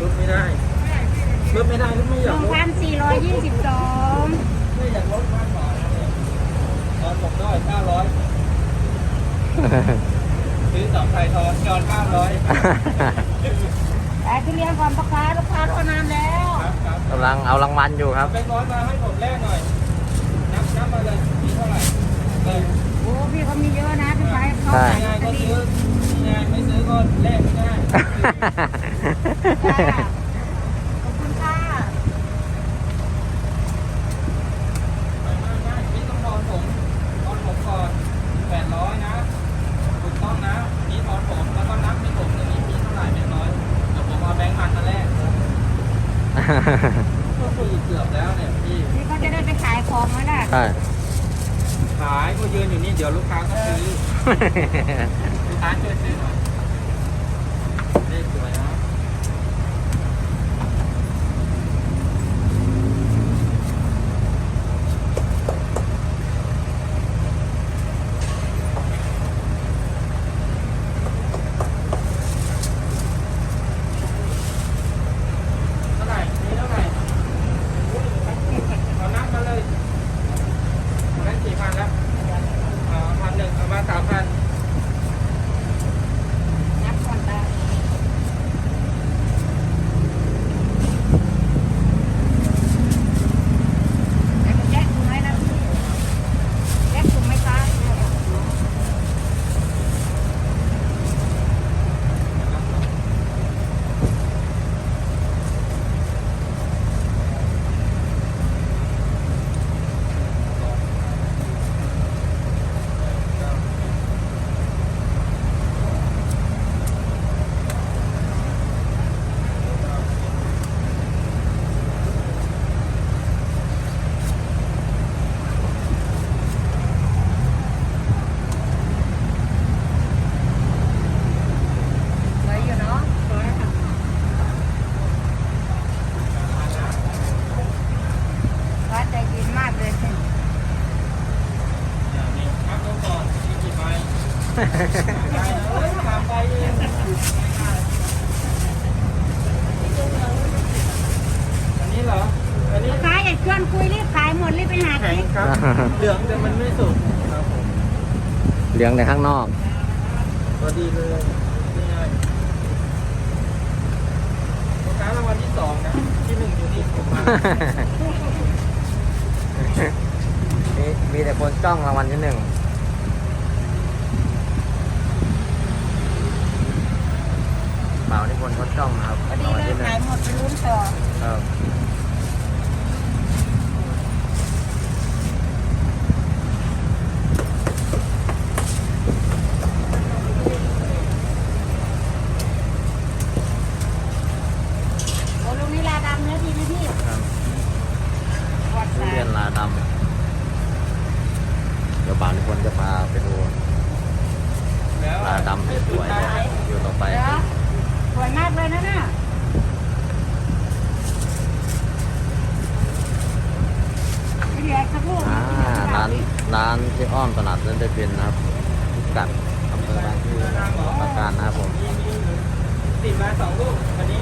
ลดไม่ได้ลดไม่ได้ลดไม่อหยากนึ่งลดพันสี่ร้อยยี่สิบสองไม่อยากลดมากกว่าเลยตอนผมได้เก้าร้อยซื้อสองไทยทอนจอนเก้าร้อยแต่ทุเรียนก่อนพ่อค้าลูกค้ารอนานแล้วครับครับกำลังเอารางวัลอยู่ครับ เอาแบงค์ร้อยมาให้ผมแลกหน่อยนับนับมาเลยมีเท่าไหร่เลยโอ้พี่เขามีเยอะนะพี่ชายเขาใช่ ขายลง่าอยตเตก็อรี่ซื้อง่ายไม่ซื้อก็แลกไม่ได้จ้า ขอบคุณค่ะไม่ไม่ไม่นี่ต้องทอนผมทอนผมก่อนแปดร้อยนะถูกต้องนะนี่ทอนผมแล้วก็นับให้ผมตรงนี้มีเท่าไหร่แบงค์ร้อยเดี๋ยวผมเอาแบงค์พันมาแลกก็คุยเกือบแล้วเนี่ยพี่นี่เขาจะได้ไปขายของแล้วนะใช่ขายก็ยืนอยู่นี่เดี๋ยวลูกค้าก็ซื้อ ลูกค้าช่วยซื้อหน่อยเลขสวยนะ เท่าไหร่มีเท่าไหร่เอานับมาเลยได้สี่พันแล้วเอาพันหนึ่งเอามาสามพัน นับก่อนได้เดี๋ยวจะแยกถุงให้นะพี่แยกถุงไหมคะ สวยอยู่เนาะสวยค่ะฟ้าใจเย็นมากเลย อย่างนี้นับดูก่อนมีกี่ใบได้เลยสามใบเองง่ายๆอันนี้เหรอ อันนี้ ขายอย่าชวนคุยรีบขายหมดรีบไปหาแข็งกินครับ เหลืองแต่มันไม่สุกครับผมเหลืองในข้างนอกพอดีเลยนี่ไงลูกค้ารางวัลที่สองนะที่หนึ่งอยู่นี่ผมมามีมีแต่คนจ้องรางวัลที่หนึ่ง เปล่านี่คนเขาจ้องนะครับพอดีรางวัลเลยที่หนึ่ขายงหมดไปลุ้นต่อครับโอ้ลูกนี้ลาดำเนื้อดีนะพี่ครับวัดทุสาเรียนลาดำเดี๋ยวบ่าวนิพนธ์จะพาไปดู แล้ว ลาดำสวยๆเลยอยู่ต่อไป เดี๋ยวสวยมากเลยนะน่ะไม่เหลือสักลูก อ่าร้านร้านที่อ้อมตลาดนั่นได้เป็นนะครับพิกัดอำเภอบางที่ประการนะครับผม มีมีติดมาสองลูกวันนี้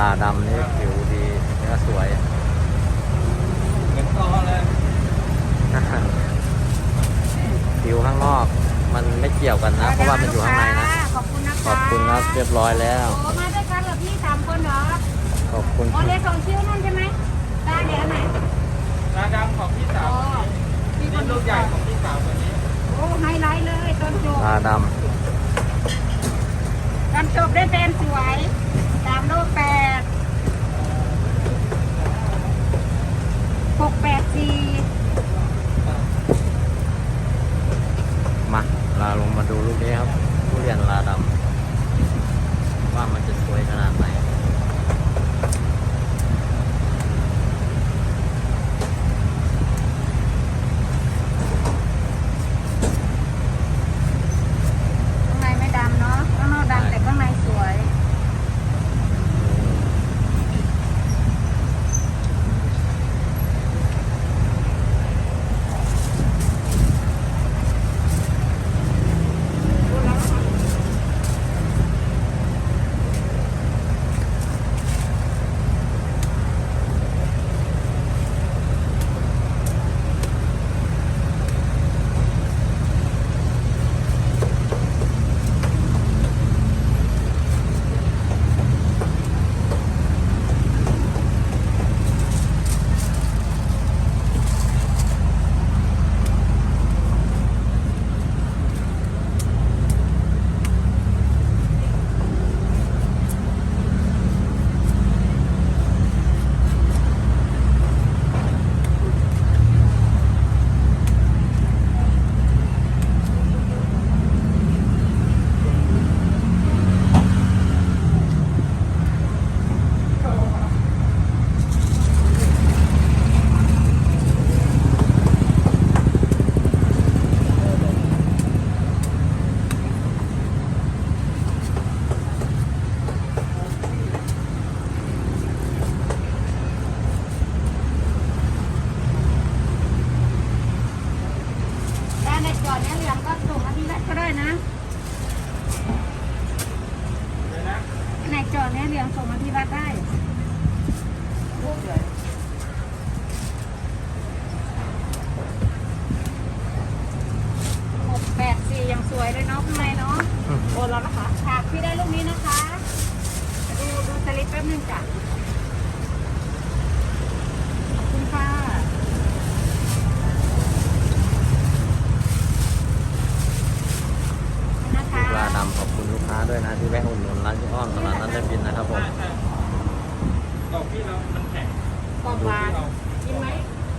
ลาดำนี่ผิวดีเนื้อสวยเหมือนคอเลยผิวข้างนอก มันไม่เกี่ยวกันนะ เพราะว่ามันอยู่ข้างในนะ ขอบคุณนะคะขอบคุณนะเรียบร้อยแล้วโอ้มาด้วยกันเหรอพี่สามคนเหรอขอบคุณโอเลสองชิ้วนั่นใช่ไหมตาเดี๋ยวไหนลาดำของพี่สาวโอ้คนนี้มีคนี่นลูกใหญ่ของพี่สาวคนนี้โอ้ไฮไลท์เลยตอนจบลาดตอนจบได้แฟนสวย สามโลแปดหกแปดสี่มาเราลงมาดูลูกนี้ครับทุเรียนลาดำว่ามันจะสวยขนาดไหน ก่อนนี้เหลืงก็ส่งมาที่กก็ได้นะในจอดนี้เหลืงส่งมาที่วัดได้หกแปดสี่ยังสวยเลยเนาะข้างเนาะโอนแล้วนะคะค่ะพี่ได้ลูกนี้นะคะ ดูดูสลิปแป๊บนึงจ้ะขอบคุณค่ะ นะคะปลาดำขอบคุณลูกค้าด้วยนะที่แวะอุดหนุนร้านเจ๊อ้อมตลาดนัดได้บินนะครับผมใช่ใช่ดอกพี่เรามันแข็งกรอบหวานกินไหม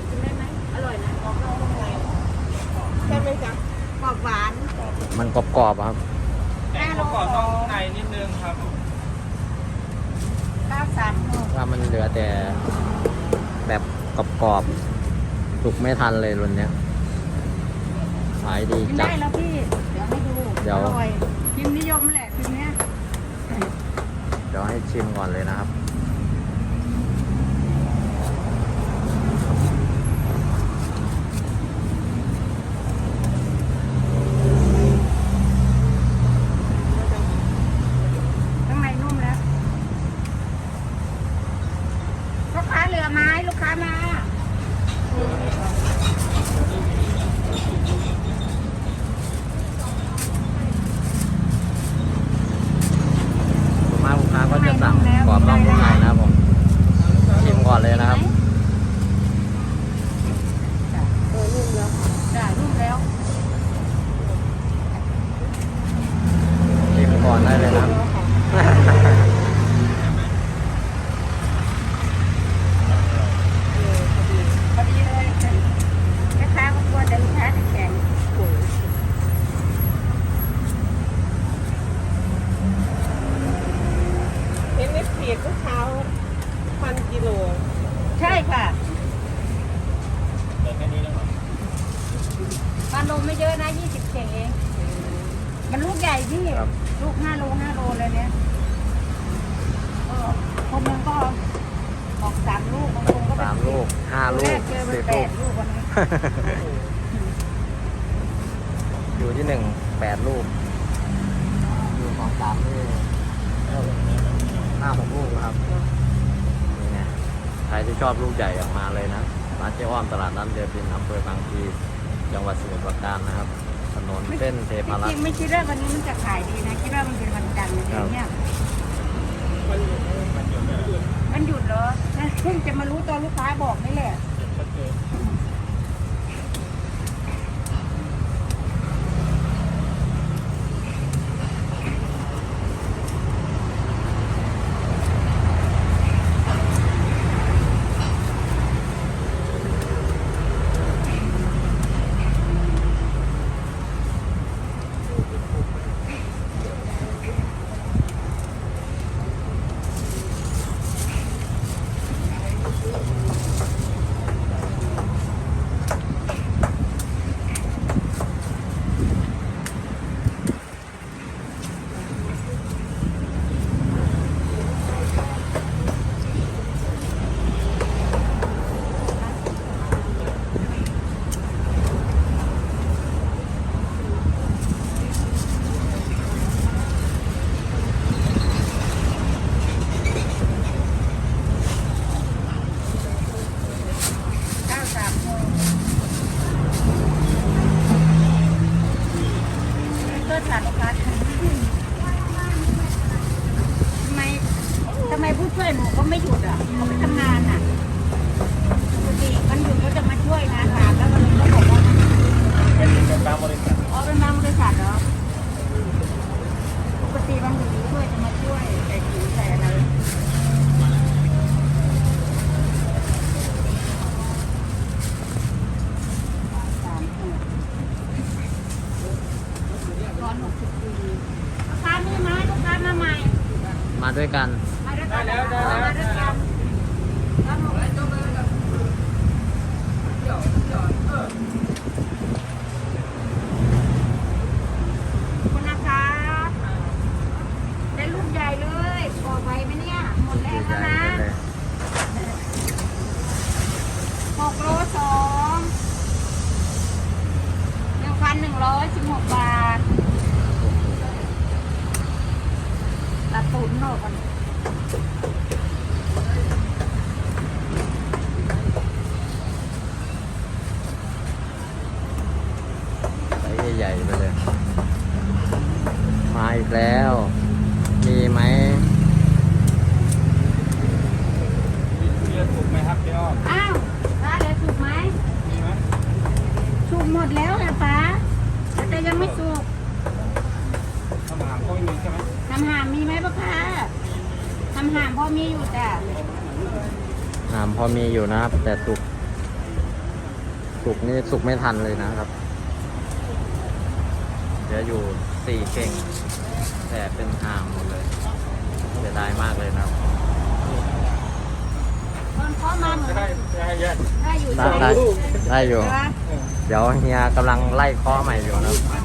กินได้ไหมอร่อยนะกรอบนอกนุ่มในใช่ไหมจ๊ะกรอบหวานมันกรอบๆอะครับแต่เขาก่อนต้องในนิดนึงครับเก้าสามหกว่ามันเหลือแต่แบบกรอบๆสุกไม่ทันเลยรุ่นเนี้ยขายดีกินจัดได้แล้วพี่ เดี๋ยวให้ดู เดี๋ยวอร่อย พิมพ์นิยมแหละพิมพ์เนี้ยเดี๋ยวให้ชิมก่อนเลยนะครับ ข้างในนุ่มแล้ว ลูกค้าเหลือไม้ ลูกค้ามา ส่วนมากลูกค้าก็จะสั่งกรอบนอกนุ่มในนะครับผม ชิมก่อนเลยนะครับ จ้ะเออนุ่มแล้วจ้ะนุ่มแล้ว ชิมก่อนได้เลยนะครับ พอดีเลยแม่ค้าก็กลัวแต่ลูกค้าจะแข็งโอ้ย เห็นในเพจเมื่อเช้า พันกิโล ใช่ค่ะเปิดแค่นี้แล้วครับปลาโลไม่เยอะนะยี่สิบเข่งเอง มันลูกใหญ่พี่ครับลูกห้าโลห้าโลเลยเนี่ยเออคนหนึงก็บอกสามลูกบางคนก็เป็นสามลูกห้าลูแรกกเจอมันสิบแปลูดกลูกวันนี้อยู่ที่หนึ่งแปดลูก อยู่ของสามนี่ห้าหกลูกนะครับนี่ไง ใครที่ชอบลูกใหญ่ออกมาเลยนะร้านเจ๊อ้อมตลาดน้ำเดือบินอำเภอบางพลีจังหวัดสมุทรปราการนะครับ ถนนเส้นเทจพารัริกงษ์ๆไม่คิดว่าวันนี้มันจะขายดีนะ คิดว่ามันเป็นวันจันทร์อย่างเงี้ยมันหยุดเหรอเพิ่งจะมารู้ตอนลูกค้าบอกนี่แหละ เก้าสามโมงก็สารพัดทำไมทำไมผู้ช่วยหนูก็ไม่หยุดอะเขาไปทำงานอะปกติมันหยุดก็จะมาช่วยงานถามแล้วมันก็บอกว่า เป็นเป็นตามบริษัท อ๋อเป็นบางบริษัทเหรอปกติบางหนูช่วยจะมาช่วยแต่ขิงแต่อะไรสามหกร้อนหกสิบปีลูกค้ามีไหมลูกค้ามาใหม่ มา ด้วยกันมาด้วยกันนะคะมาด้วยกันร้อนหกสิบปีขอบคุณนะคะได้ลูกใหญ่เลยพอไวไหมเนี่ย หมดแรงแล้วนะหกโลสองหนึ่งพันหนึ่งร้อยสิบหกบาท ตุ๋นออกกัน อมีอยู่นะครับ แต่สุก สุกนี่สุกไม่ทันเลยนะครับ เดี๋ยวอยู่สี่เก่ง แต่เป็นหามหมดเลยเสียดายมากเลยนะครับตอนเข้ามาเหมือนได้ได้เยอะได้อยู่ได้ใช่ไหมได้ได้อยู่ใช่ไหมเดี๋ยวเฮียกำลังไล่เคอใหม่อยู่นะครับ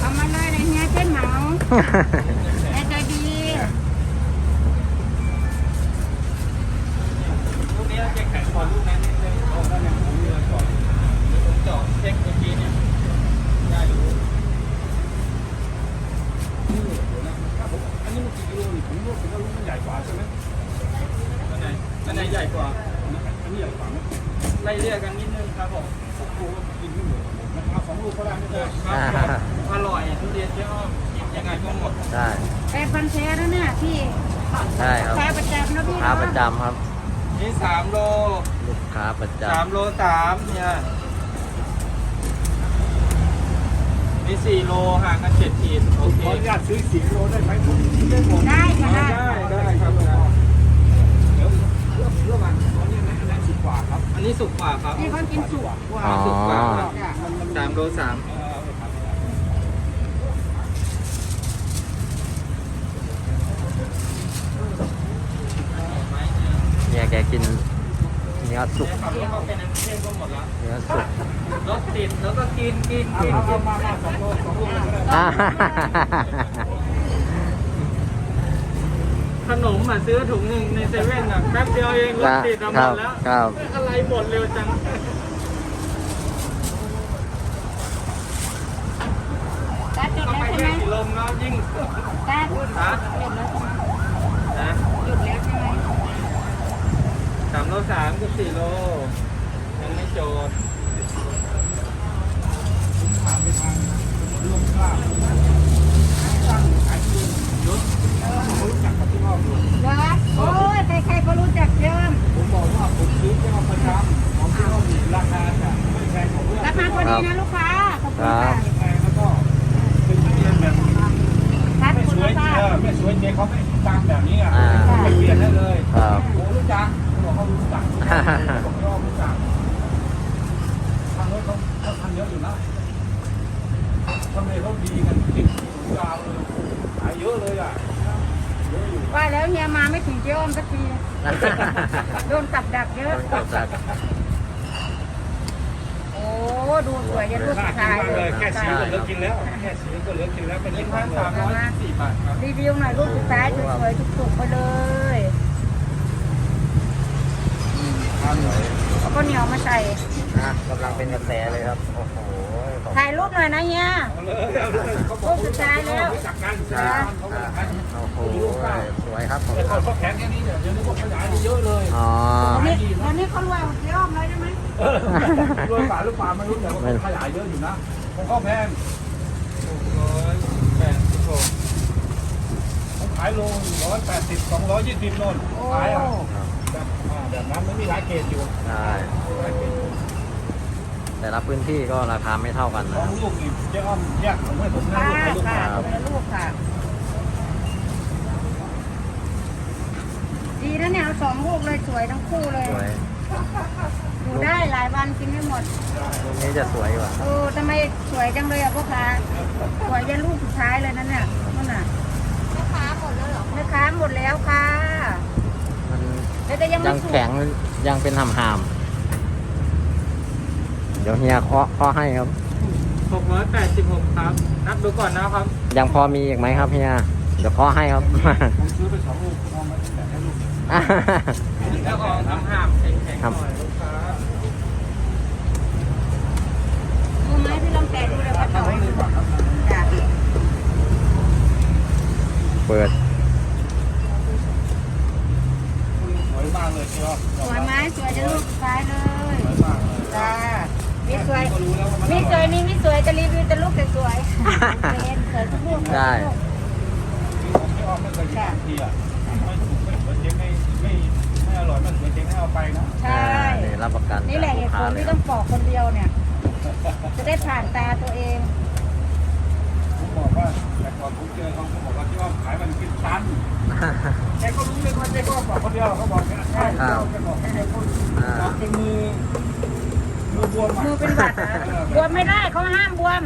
เอามาเลยนะเฮียเช่นเหมา ข็งกว่าลูกนั้นนิดนึงโอ้ก็ยังผมเรือก่อนผมเจาะเช็คเมื่อกี้เนี่ยได้รู้อันนี้มันกี่กิโลนี่ผมรู้สึกว่าลูกมันใหญ่กว่าใช่ไหมอันไหนอันไหนใหญ่กว่าอันนี้ใหญ่กว่าไหมไล่เรียกกันนิดนึงครับผมโอ้โหกินไม่หมดมันเอาสองลูกก็ได้ไม่เอได้อครับอร่อยทุเรียนเจ๊อ้อมกินยังไงก็หมดใช่เป็นพันแท้แล้วเนี่ยพี่ใช่ครับแท้ประจำนะพี่ค้าเนาะประจำครับ นี่สามโลลูกค้าประจสามโลสามเนี่ยนี่สี่โลห่างกันเจ็ดขีดโอเคขออนุญาตซื้อสี่กิโลได้ไหมผมกินได้หมดได้ค่ะได้ได้ได้ครับเดี๋ยวเรื่องเรื่องมันตอนนี้นะอันนั้นสิบกว่าครับอันนี้สุกกว่าครับนี่เขากินสุกกว่าอ๋อ สุกกว่าครับจ้ะสามโลสามเออครับำเฮียแกกินเนื้อสุก เนี่ยขับรถเข้าไปในกรุงเทพก็หม ดแล้วเนื้อสุกรถติดแล้วก็กินกินเอากินเอากิเอานมามาสองโลสองโลเลยก็ได้อ่าขนมอะซื้อถุงหนึ่งในเซเว่นอะแป๊บเดียวเองรถติดอะหคมรับดแล้วครับอะไรหมดเร็วจังตาจดต้องแล้วไปใช่แยไหมกสีลมแล้วยิ่งตาจด ฮะ แล้วใช่ไหม นะ หยุดแล้วใช่ไหม สามโลสามกับสี่โลยังไม่โจทย์ ผ่านไปทางลงกล้าตั้งขายที่รถเขารู้จักกับที่รอบอยู่ เหรอโอ้ยใครๆก็รู้จักเยิม ผมบอกว่าผมซื้อที่รอบประจำของที่รอบอยู่ราคาจะไม่แพงกว่าเพื่อน ราคาพอดีนะลูกค้า ขอบคุณค่ะ แพงแล้วก็เป็นทุเรียนแบบ ชัด ไม่ คุ ส ณ วย ภา เอ พ อไม่สวยเจ๊เขาไม่ตามแบบนี้อะ อ่า ไม่เปลี่ยนได้เลย ครับ โอ้รู้จักเขาบอกเขารู้จักผมก็รู้จักทางรถเขาเขาทำเยอะอยู่นะทำเลเขาดีกันติดยาวเลยขายเยอะเลยอะเยอะอยู่ ว่าแล้วเฮียมาไม่ถึงเจ้อมสักที โดนกับดักเยอะ จับจับ โอ้ ดูสวยยันลูกน่าชากินยมากเลเลยยแค่สีก็เหลือกินแล้วแค่สีก็เหลือกินแล้วเป็นนี่ยิ่งพัมานกเลสายมร้อยสี่บาทครับรีวิวหน่อยลูกสุดท้ายสวยๆทุกๆไปเลยเอาข้าวเหนียวมาใส่นะกำลังเป็นกระแสเลยครับ โอ้โหขอบถ่ายรูปหน่อยนะเฮียเอาเลยเอาเลยเขาบรูอกปสุดท้ายแล้วรู้จักกันคุณนะครับเขาบอกกันโอ้โหสวยครับผมแต่เขาแข็งแค่นี้เดี๋ยวนี้พวกขยายเยอะเลยอ๋อวันนี้วันนี้เขารวยหมดเจ้อมเลยได้ไหม รวยป่าหรือปล่าไม่รู้แต่ว่าเขาขยายเยอะอยู่นะผมก็แพงหกร้อยแปดสิบหกผมขายโลร้อยแปดสิบสองร้อยยี่สิบนนขายอะแบบอ่าแบบนั้นไม่มีหลายเกรดอยู่ใช่หลายเกรดอยู่แต่ละพื้นที่ก็ราคาไม่เท่ากันนะอคงรับลูกนี่เจ๊อ้อมแยกผมให้ผมนะค่ะลูกให้ลูกค่ะคนละลูกค่ะ ดีนะเนี่ยเอาสองลูกเลยสวยทั้งคู่เลย สวย อยู่ได้หลายวันกินไม่หมดลูกนี้จะสวยกว่าเออทำไมสวยจังเลยอะพ่อค้าสวยยันลูกสุดท้ายเลยนั่นน่ะนั่นน่ะแม่ค้าหมดแล้วเหรอแม่ค้าหมดแล้วค่ะมันแล้วแต่ยังยัไม่งสุกแข็งยังเป็นหำหามเดี๋ยวเฮียเคาะเคาะให้ครับหกร้อยแปดสิบหกครับ นับดูก่อนนะครับ ยังพอมีอีกไหมครับเฮียเดี๋ยวเคาะให้ครับผมซื้อไปสองลูกเอามาแบ่งให้ลูกแล้วก็ทำห้ามแข็งๆหน่อยลูกค้า ดูไหมพี่ลอง แกะดูเลยว่าต่อยจ้ะเปิด สวยมากเลยเจ๊อ้อมสวยไหมสวยจะลูกท้ายเลยสวยมากเลยจ้ามีสวย ก็รู้แล้วว่ามันมีสวยมีไม่สวยจะรีวิวแต่ลูกสวยเป็นสวยทุกลูกได้ ผมเจ๊อ้อมไม่เคยกินทีอะไม่ถูกไม่สวยเจ๊ไม่ไม่ไม่อร่อยไม่สวยเจ๊ให้เอาไปนะใช่นี่รับประกันนี่แหละเหตุผลที่ต้องปอกคนเดียวเนี่ย จะได้ผ่านตาตัวเองผมบอกว่าแต่ก่อนผมเจอเขาเขาบอกว่าที่ว่าขายมันกินตันแกก็รู้เรื่องว่าแกก็บอกคนเดียวเขาบอกแค่แค่แกบอกแค่แกพูดบอกเป็มือมือบวมมือเป็นบาดบวมไม่ได้เขาห้ามบวม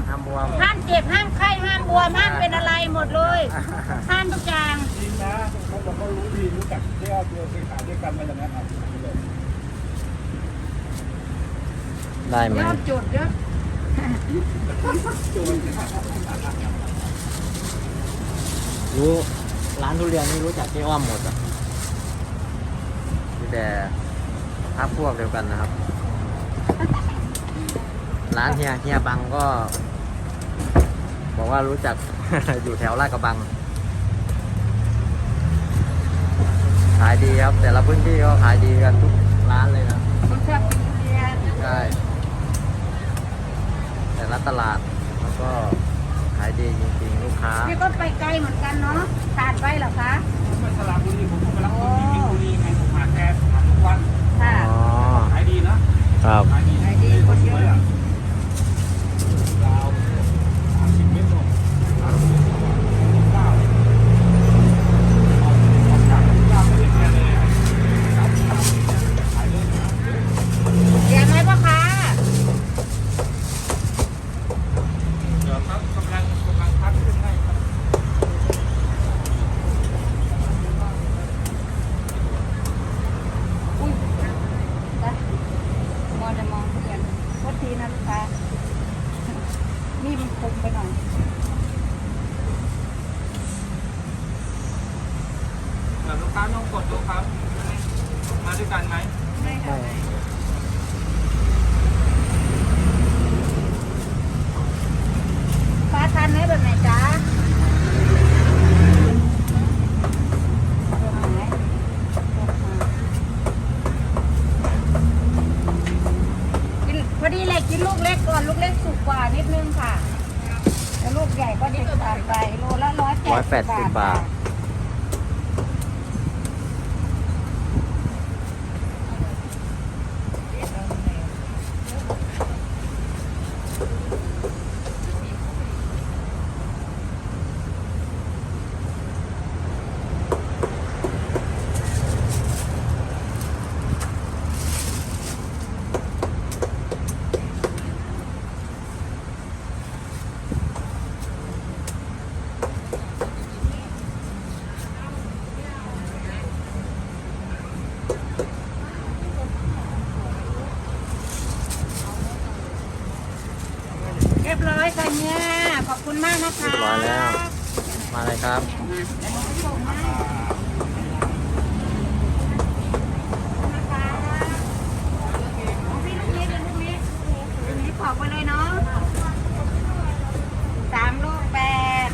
ห้ามเจ็บห้ามไข้ห้ามบวมห้ามเป็นอะไรหมดเลย ห้ามทุกอย่างจริงนะเขาบอกเขารู้ดีรู้จักที่อ้อเจอเคขายด้วยกันมาอางนั้นครับได้ไหมยอดจุดเยอะ รู้ร้านทุเรียนนี่รู้จักเจ๊อ้อมหมดอะมีแต่พักพวกเดียวกันนะครับ ร้านเฮียเฮียบังก็ บอกว่ารู้จักอยู่แถวลาดกระบังขายดีครับ แต่ละพื้นที่ก็ขายดีกันทุกร้านเลยนะผมชอบกินทุเรียนใช่แต่ ละตลาดมันก็ขายดีจริงๆลูกค้า นี่ก็ไปไกลเหมือนกันเนาะขาดไปเหรอคะผมไปสระบุรีผมก็ไปรับคนที่มินบุรีไงผมมาแทนหาทุกวันค่ะ อ๋อ ขายดีนะครับ ขายดีขายดีคนเยอะยยาวสามสิบเมตรลงสามสิบเมตรลงเก้าออกออกจากเก้าไปเรื่อยๆเลยสามสิบสามสิบขายเลยนะ เสียไหมพ่อค้า เดี๋ยวครับกำลังกำลังพักขึ้นให้ครับ อุ้ยจ้ะมองจะมองทุเรียนโทษทีนะลูกค้านี่มันคมไปหน่อย เดี๋ยวลูกค้าลองกดดูครับ มาด้วยกันไหม ไม่ค่ะฟ้าทานไหมแบบไหนจ๊ะแบบไหนกินพอดีเลย กินลูกเล็กก่อนลูกเล็กสุกกว่านิดนึงค่ะแล้วลูกใหญ่ก็ติดตามไปโลละร้อยแปดสิบบาท ท เรีย บร้อยค่ะเนี่ย ขอบคุณมากนะคะเรียบร้อยแล้ว มาเลยครับ มาเดี๋ยวหนูไปส่งให้นะคะของพี่ลูกนี้เป็นลูกนี้ลูกนี้ปอกไปเลยเนาะสามลูกแปด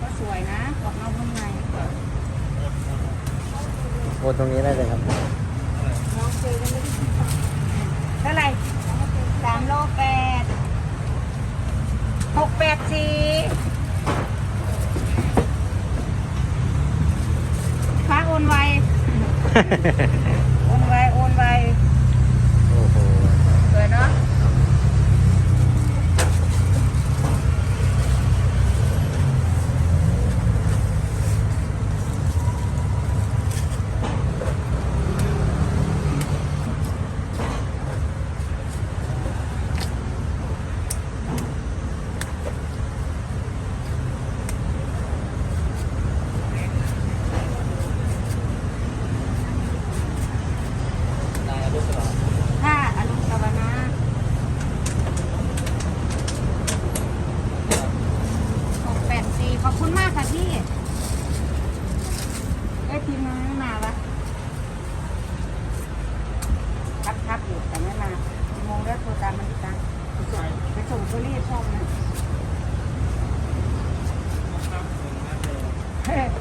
ก็สวยนะกรอบนอกนุ่มใน โอน ตรงนี้ได้เลยครับ head.